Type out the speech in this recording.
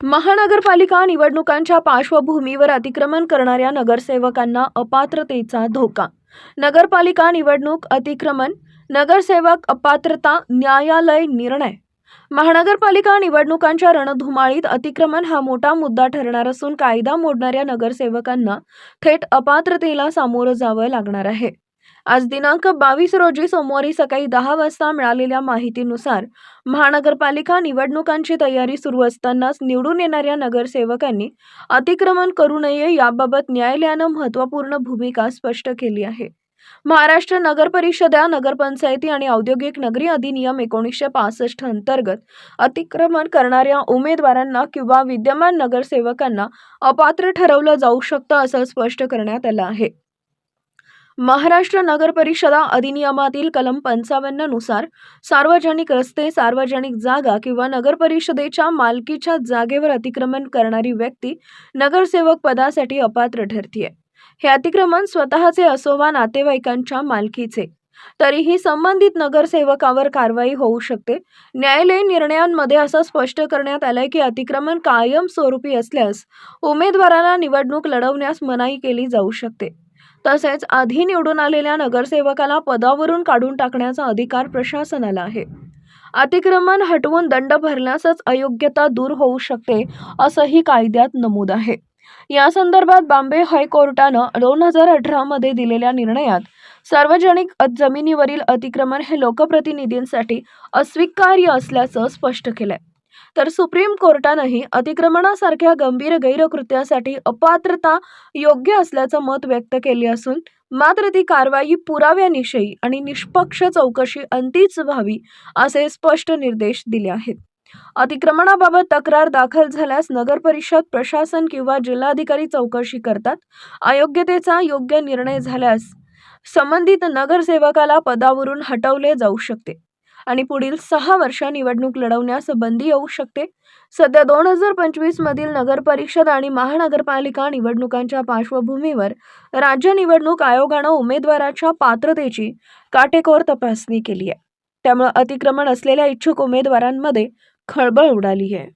महानगरपालिका निवडणुकांच्या पार्श्वभूमीवर अतिक्रमण करणाऱ्या नगरसेवकांना अपात्रतेचा धोका. नगरपालिका निवडणूक अतिक्रमण नगरसेवक अपात्रता न्यायालय निर्णय. महानगरपालिका निवडणुकांच्या रणधुमाळीत अतिक्रमण हा मोठा मुद्दा ठरणार असून कायदा मोडणाऱ्या नगरसेवकांना थेट अपात्रतेला सामोरं जावं लागणार आहे. आज दिनांक बावीस रोजी सोमवारी सकाळी दहा वाजता मिळालेल्या माहितीनुसार महानगरपालिका निवडणुकांची तयारी सुरू असतानाच निवडून येणाऱ्या नगरसेवकांनी अतिक्रमण करू नये याबाबत न्यायालयानं महत्त्वपूर्ण भूमिका स्पष्ट केली आहे. महाराष्ट्र नगर परिषदा नगरपंचायती आणि औद्योगिक नगरी अधिनियम एकोणीसशे पासष्ट अंतर्गत अतिक्रमण करणाऱ्या उमेदवारांना किंवा विद्यमान नगरसेवकांना अपात्र ठरवलं जाऊ शकतं असं स्पष्ट करण्यात आलं आहे. महाराष्ट्र नगर परिषदा अधिनियमातील कलम पंचावन्ननुसार सार्वजनिक रस्ते सार्वजनिक जागा किंवा नगर परिषदेच्या मालकीच्या जागेवर अतिक्रमण करणारी व्यक्ती नगरसेवक पदासाठी अपात्र ठरतीये. हे अतिक्रमण स्वतःचे असो वा नातेवाईकांच्या मालकीचे. तरीही संबंधित नगरसेवकावर कारवाई होऊ शकते. न्यायालयीन निर्णयांमध्ये असं स्पष्ट करण्यात आलंय की अतिक्रमण कायमस्वरूपी असल्यास उमेदवाराला निवडणूक लढवण्यास मनाई केली जाऊ शकते. तसेच आधी निवडून आलेल्या नगरसेवकाला पदावरून काढून टाकण्याचा अधिकार प्रशासनाला आहे. अतिक्रमण हटवून दंड भरल्यासच अयोग्यता दूर होऊ शकते असंही कायद्यात नमूद आहे. या संदर्भात बॉम्बे हायकोर्टानं दोन हजार अठरामध्ये दिलेल्या निर्णयात सार्वजनिक जमिनीवरील अतिक्रमण हे लोकप्रतिनिधींसाठी अस्वीकार्य असल्याचं स्पष्ट केलंय. तर सुप्रीम कोर्टानंही अतिक्रमणासारख्या गंभीर गैरकृत्यासाठी अपात्रता योग्य असल्याचं मत व्यक्त केले असून मात्र ती कारवाई पुराव्यानिशयी आणि निष्पक्ष चौकशी अंतीच व्हावी असे स्पष्ट निर्देश दिले आहेत. अतिक्रमणाबाबत तक्रार दाखल झाल्यास नगर परिषद प्रशासन किंवा जिल्हाधिकारी चौकशी करतात अयोग्यतेचा योग्य निर्णय झाल्यास संबंधित नगरसेवकाला पदावरून हटवले जाऊ शकते. आणि पुढील सहा वर्ष निवडणूक लढवण्यास बंदी येऊ शकते. सध्या दोन हजार पंचवीसमधील नगरपरिषद आणि महानगरपालिका निवडणुकांच्या पार्श्वभूमीवर राज्य निवडणूक आयोगानं उमेदवाराच्या पात्रतेची काटेकोर तपासणी केली आहे. त्यामुळे अतिक्रमण असलेल्या इच्छुक उमेदवारांमध्ये खळबळ उडाली आहे.